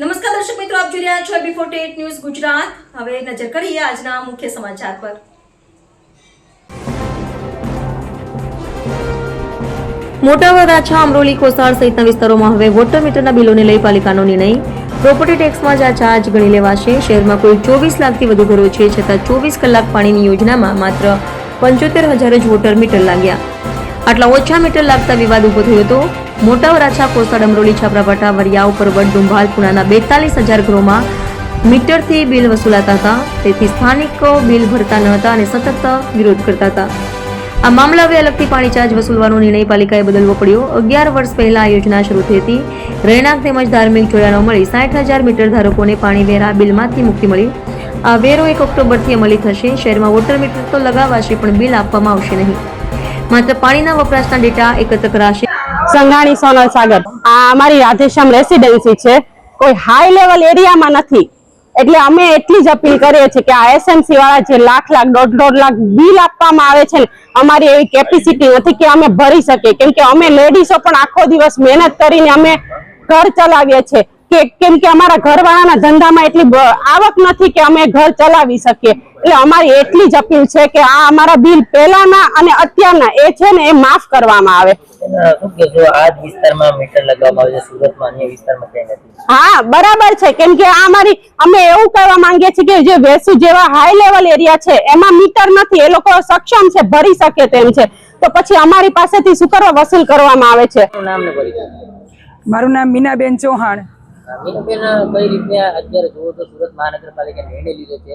નમસ્કાર દર્શક મિત્રો, આપ જોઈ રહ્યા છો B forty eight news Gujarat. હવે નજર કરીએ આજના મુખ્ય સમાચાર પર. મોટા વરાછા અમરોલી કોસાળ સહિતના વિસ્તારોમાં હવે વોટર મીટરના બિલોને લઈ પાલિકાનો નિર્ણય. પ્રોપર્ટી ટેક્સમાં જ આ ચાર્જ ગણી લેવાશે, શહેરમાં કુલ ચોવીસ લાખથી વધુ ઘરો છે, છતાં ચોવીસ કલાક પાણીની યોજનામાં માત્ર પંચોતેર હજાર જ વોટર મીટર લાગ્યા. આટલા ઓછા મીટર લાગતા વિવાદ ઊભો થયો હતો. મોટા વરાછા કોસડ અમરોલી છાપરાપાટા વરિયાવ પરબટ ડુંભાલ પુણાના બેતાલીસ હજાર ગૃહમાં મીટરથી બિલ વસૂલાતા હતા. તેથી સ્થાનિકો બિલ ભરતા ન હતા અને સતત વિરોધ કરતા હતા. આ મામલા હવે અલગથી પાણી ચાર્જ વસૂલવાનો નિર્ણય પાલિકાએ બદલવો પડ્યો. અગિયાર વર્ષ પહેલા આ યોજના શરૂ થઈ હતી. રહેણાંક તેમજ ધાર્મિક જોડાણો મળી. સાઠ હજાર મીટર ધારકોને પાણી વેરા બિલમાંથી મુક્તિ મળી. આ વેરો એક ઓક્ટોબરથી અમલી થશે. શહેરમાં વોટર મીટર તો લગાવાશે, પણ બિલ આપવામાં આવશે નહીં. માત્ર પાણીના વપરાશના ડેટા એકત્ર કરાશે. સંઘાણી સોનલ સાગર. આ અમારી રાધેશ્યામ રેસિડેન્સી છે. કોઈ હાઈ લેવલ એરિયામાં નથી. એટલે અમે એટલી જ અપીલ કરીએ છીએ કે આ એસએમસી વાળા જે લાખ લાખ, દોઢ દોઢ લાખ બિલ આપવામાં આવે છે અમારી એવી કેપેસિટી નથી કે અમે ભરી શકીએ. કેમ કે અમે લેડીઝો પણ આખો દિવસ મહેનત કરીને અમે ઘર ચલાવીએ છીએ. કે કેમ કે અમારા ઘરવાળાના ધંધામાં એટલી આવક નથી કે અમે ઘર ચલાવી શકીએ. એટલે અમારી એટલી જ અપીલ છે કે આ અમારા બિલ પહેલાના અને અત્યારના એ છે ને એ માફ કરવામાં આવે. હા બરાબર છે. કેમ કે આ અમારી અમે એવું કહેવા માંગીએ છીએ કે જે વેસુ જેવા હાઈ લેવલ એરિયા છે એમાં મીટર નથી એ લોકો સક્ષમ છે ભરી શકે તેમ છે. તો પછી અમારી પાસેથી શું કરવા વસૂલ કરવામાં આવે છે? મારું નામ મીનાબેન ચૌહાણ. મીનાબેન કઈ રીતે અત્યારે જુઓ તો સુરત મહાનગરપાલિકાએ નિર્ણય લીધો છે?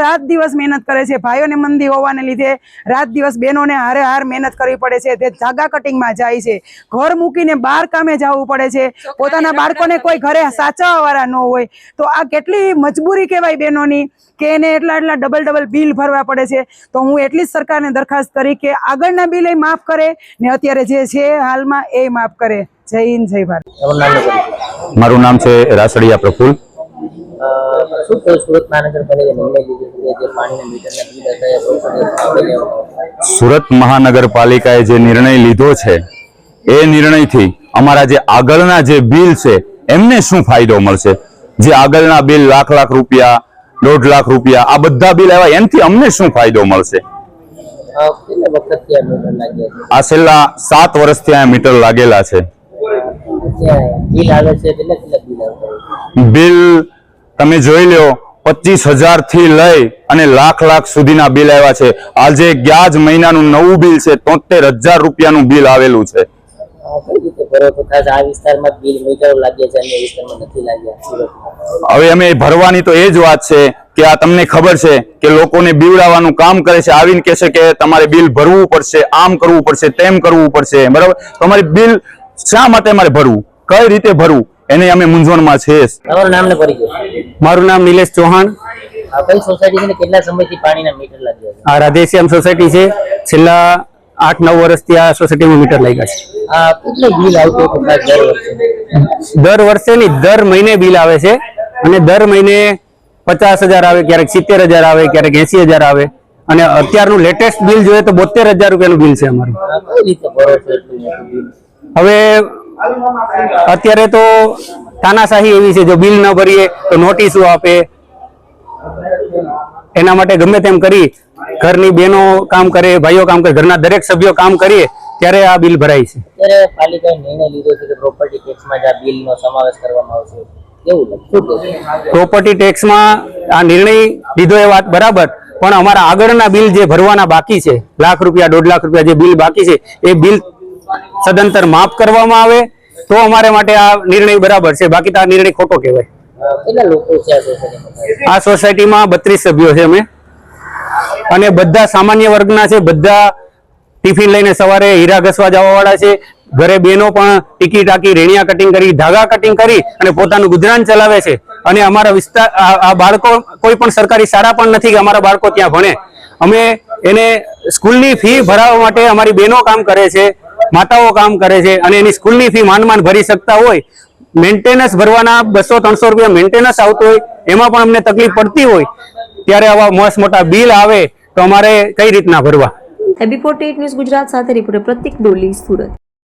રાત દિવસ મહેનત કરે છે. ભાઈઓને મંદી હોવાને લીધે રાત દિવસ બહેનોને હારે હાર મહેનત કરવી પડે છે. તે ધાગા કટિંગમાં જાય છે. ઘર મૂકીને બહાર કામે જવું પડે છે. પોતાના બાળકોને કોઈ ઘરે સાચવવાવાળા ન હોય. તો આ કેટલી મજબૂરી કહેવાય બહેનોની કે એને એટલા એટલા ડબલ ડબલ બિલ ભરવા પડે છે. તો હું એટલી જ સરકારને દરખાસ્ત કરી કે આગળના બિલ એ માફ કરે ને અત્યારે જે છે હાલમાં એ માફ કરે. જય હિન્દ જય ભારત. મારું નામ છે રાસડિયા પ્રફુલ. શું કહ્યું સુરત મહાનગરપાલિકાએ નિર્ણય લીધો જે પાણીના મીટરના બિલ હતા એ પ્રોપર્ટી ટેક્સમાં લઈ લેવામાં આવે. સુરત મહાનગરપાલિકાએ જે નિર્ણય લીધો છે એ નિર્ણયથી અમારા જે આગળના જે બિલ છે એમને શું ફાયદો મળશે? જે આગળના બિલ લાખ લાખ રૂપિયા દોઢ લાખ રૂપિયા આ બધા બિલ આવ્યા એનાથી અમને શું ફાયદો મળશે? આ છેલ્લા સાત વર્ષથી આ મીટર લાગેલા છે? બિલ તમે જોઈ લો પચીસ હજારથી લઈ અને લાખ લાખ સુધીના બિલ આવ્યા છે. આજે ગયા જ મહિનાનું નવું બિલ છે તોતેર હજાર રૂપિયાનું બિલ આવેલું છે. હવે અમે ભરવાની તો એ જ વાત છે કે આ તમને ખબર છે કે લોકોને બીવડાવવાનું કામ કરે છે આવીને કહે છે કે તમારે બિલ ભરવું પડશે આમ કરવું પડશે તેમ કરવું પડશે. બરાબર? તમારે બિલ શા માટે અમારે ભરવું? કઈ રીતે ભરવું? એને અમે મૂંઝવણમાં છે તમારું નામ ને પરિચય. મારું નામ નિલેશ ચૌહાણ. કઈ સોસાયટી છે ને કેટલા સમયથી પાણીના મીટર લાગ્યા છે? આ રાધેશ્યામ સોસાયટી છે. છેલ્લા આઠ નવ વર્ષથી આ સોસાયટીમાં મીટર લાગ્યા છે. દર વર્ષે? નહીં દર મહિને બિલ આવે છે. અને દર મહિને પચાસ હજાર આવે ક્યારેક સિત્તેર હજાર આવે ક્યારેક એસી હજાર આવે. અને અત્યારનું લેટેસ્ટ બિલ જોઈએ તો બોતેર હજાર રૂપિયાનું બિલ છે અમારું. હવે અત્યારે તો તાનાશાહી એવી છે જો બિલ ન ભરીએ તો નોટિસો આપે. એના માટે ગમે તેમ કરી ઘરની બહેનો કામ કરે ભાઈઓ કામ કરે ઘરના દરેક સભ્યો કામ કરીએ ત્યારે આ બિલ ભરાય છે. અત્યારે પાલિકાએ નિર્ણય લીધો છે કે પ્રોપર્ટી ટેક્સમાં જ આ બિલનો સમાવેશ કરવામાં આવશે? પ્રોપર્ટી ટેક્સમાં આ નિર્ણય લીધો એ વાત બરાબર પણ અમારા આગળના બિલ જે ભરવાના બાકી છે લાખ રૂપિયા દોઢ લાખ રૂપિયા જે બિલ બાકી છે એ બિલ સદંતર માફ કરવામાં આવે તો અમારે માટે આ નિર્ણય બરાબર છે. બાકી તો આ નિર્ણય ખોટો કહેવાય. આ સોસાયટીમાં બત્રીસ સભ્યો છે અમે. અને બધા સામાન્ય વર્ગના છે બધા ટિફિન લઈને સવારે હીરા ઘસવા જવા વાળા છે. ઘરે બેનો પણ ટીકી ટાકી રેણિયા કટિંગ કરી ધાગા કટિંગ કરી અને પોતાનું ગુજરાન ચલાવે છે. અને અમારા વિસ્તાર આ આ બાળકો કોઈ પણ સરકારી શાળા પણ નથી કે અમારા બાળકો ત્યાં ભણે. અમે એને સ્કૂલની ફી ભરાવવા માટે અમારી બહેનો કામ કરે છે. માતાઓ કામ કરે છે અને એની સ્કૂલની ફી માંડ માંડ ભરી શકતા હોય મેન્ટેનન્સ ભરવાના બસો ત્રણસો રૂપિયા મેન્ટેનન્સ આવતું હોય, એમાં પણ અમને તકલીફ પડતી હોય, ત્યારે આવા મસ્ત મોટા બિલ આવે તો અમારે કઈ રીતના ભરવા? ફોર્ટી ન્યૂઝ ગુજરાત સાથે રિપોર્ટર પ્રતિક ડોલી, સુરત.